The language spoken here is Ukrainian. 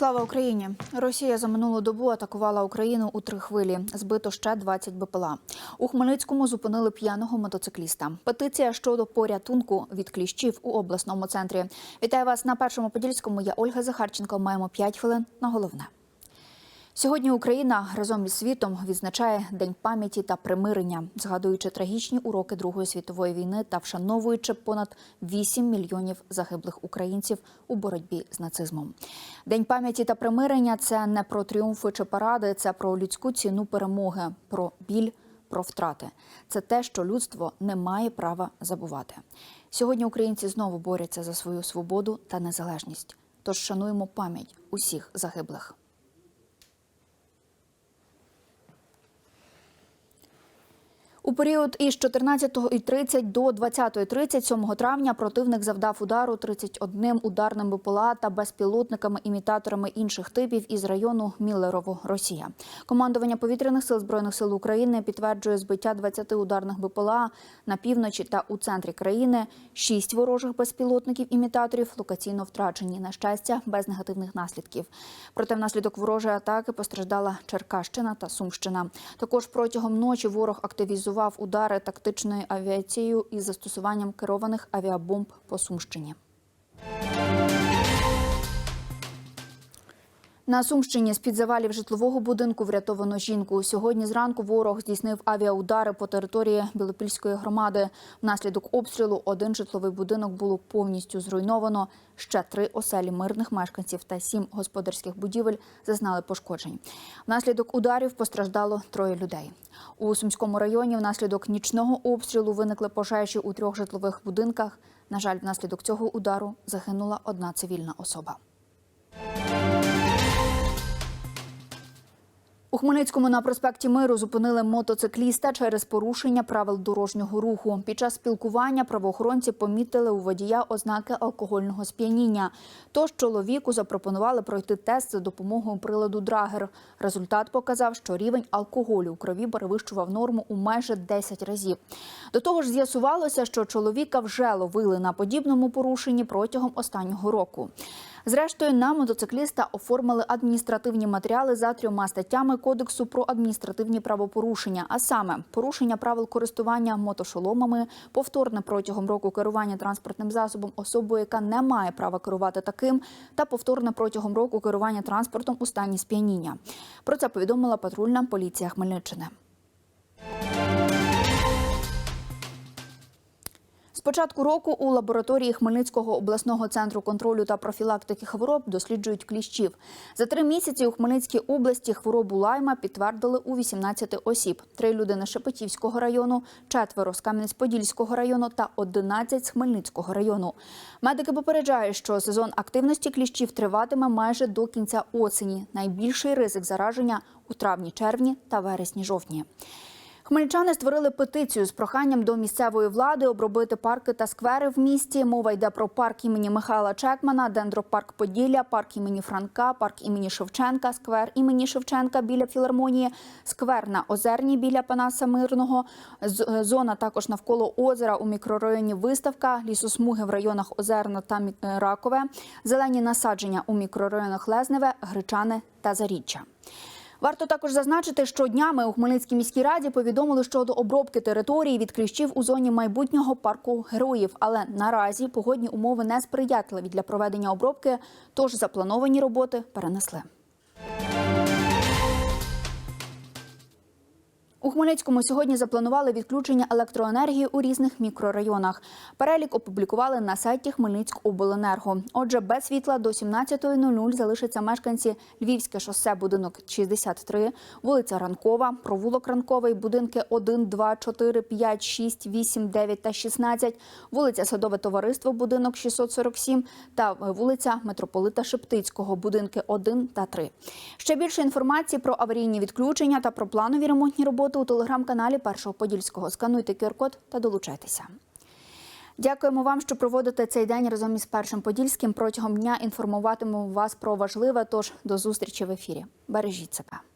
Слава Україні! Росія за минулу добу атакувала Україну у три хвилі. Збито ще 20 БПЛА. У Хмельницькому зупинили п'яного мотоцикліста. Петиція щодо порятунку від кліщів у обласному центрі. Вітаю вас на першому подільському. Я Ольга Захарченко. Маємо 5 хвилин на головне. Сьогодні Україна разом із світом відзначає День пам'яті та примирення, згадуючи трагічні уроки Другої світової війни та вшановуючи понад 8 мільйонів загиблих українців у боротьбі з нацизмом. День пам'яті та примирення це не про тріумфи чи паради, це про людську ціну перемоги, про біль, про втрати. Це те, що людство не має права забувати. Сьогодні українці знову борються за свою свободу та незалежність. Тож шануємо пам'ять усіх загиблих. У період із 14.30 до 20.30 7 травня противник завдав удару 31 ударним БПЛА та безпілотниками-імітаторами інших типів із району Міллерово, Росія. Командування повітряних сил збройних сил України підтверджує збиття 20 ударних БПЛА на півночі та у центрі країни. Шість ворожих безпілотників-імітаторів локаційно втрачені. На щастя, без негативних наслідків. Проте внаслідок ворожої атаки постраждала Черкащина та Сумщина. Також протягом ночі ворог активізував удари тактичною авіацією із застосуванням керованих авіабомб по Сумщині. На Сумщині з-під завалів житлового будинку врятовано жінку. Сьогодні зранку ворог здійснив авіаудари по території Білопільської громади. Внаслідок обстрілу один житловий будинок було повністю зруйновано. Ще три оселі мирних мешканців та сім господарських будівель зазнали пошкоджень. Внаслідок ударів постраждало троє людей. У Сумському районі внаслідок нічного обстрілу виникли пожежі у трьох житлових будинках. На жаль, внаслідок цього удару загинула одна цивільна особа. У Хмельницькому на проспекті Миру зупинили мотоцикліста через порушення правил дорожнього руху. Під час спілкування правоохоронці помітили у водія ознаки алкогольного сп'яніння. Тож чоловіку запропонували пройти тест за допомогою приладу Драгер. Результат показав, що рівень алкоголю у крові перевищував норму у майже 10 разів. До того ж, з'ясувалося, що чоловіка вже ловили на подібному порушенні протягом останнього року. Зрештою, на мотоцикліста оформили адміністративні матеріали за трьома статтями Кодексу про адміністративні правопорушення, а саме порушення правил користування мотошоломами, повторне протягом року керування транспортним засобом особою, яка не має права керувати таким, та повторне протягом року керування транспортом у стані сп'яніння. Про це повідомила патрульна поліція Хмельниччини. З початку року у лабораторії Хмельницького обласного центру контролю та профілактики хвороб досліджують кліщів. За три місяці у Хмельницькій області хворобу лайма підтвердили у 18 осіб: три людини з Шепетівського району, четверо з Кам'янець-Подільського району та 11 з Хмельницького району. Медики попереджають, що сезон активності кліщів триватиме майже до кінця осені. Найбільший ризик зараження у травні-червні та вересні-жовтні. Хмельничани створили петицію з проханням до місцевої влади обробити парки та сквери в місті. Мова йде про парк імені Михайла Чекмана, дендропарк Поділля, парк імені Франка, парк імені Шевченка, сквер імені Шевченка біля філармонії, сквер на Озерній біля Панаса Мирного, з- зона також навколо озера у мікрорайоні Виставка, лісосмуги в районах Озерна та е, Ракове, зелені насадження у мікрорайонах Лезневе, Гречане та Заріччя. Варто також зазначити, що днями у Хмельницькій міській раді повідомили щодо обробки території від кліщів у зоні майбутнього парку героїв. Але наразі погодні умови не сприятливі для проведення обробки, тож заплановані роботи перенесли. У Хмельницькому сьогодні запланували відключення електроенергії у різних мікрорайонах. Перелік опублікували на сайті Хмельницькобленерго. Отже, без світла до 17.00 залишаться мешканці Львівське шосе, будинок 63, вулиця Ранкова, провулок Ранковий, будинки 1, 2, 4, 5, 6, 8, 9 та 16, вулиця Садове товариство, будинок 647 та вулиця Митрополита Шептицького, будинки 1 та 3. Ще більше інформації про аварійні відключення та про планові ремонтні роботи у телеграм-каналі Першого Подільського. Скануйте QR-код та долучайтеся. Дякуємо вам, що проводите цей день разом із першим подільським. Протягом дня інформуватимемо вас про важливе. Тож до зустрічі в ефірі. Бережіть себе.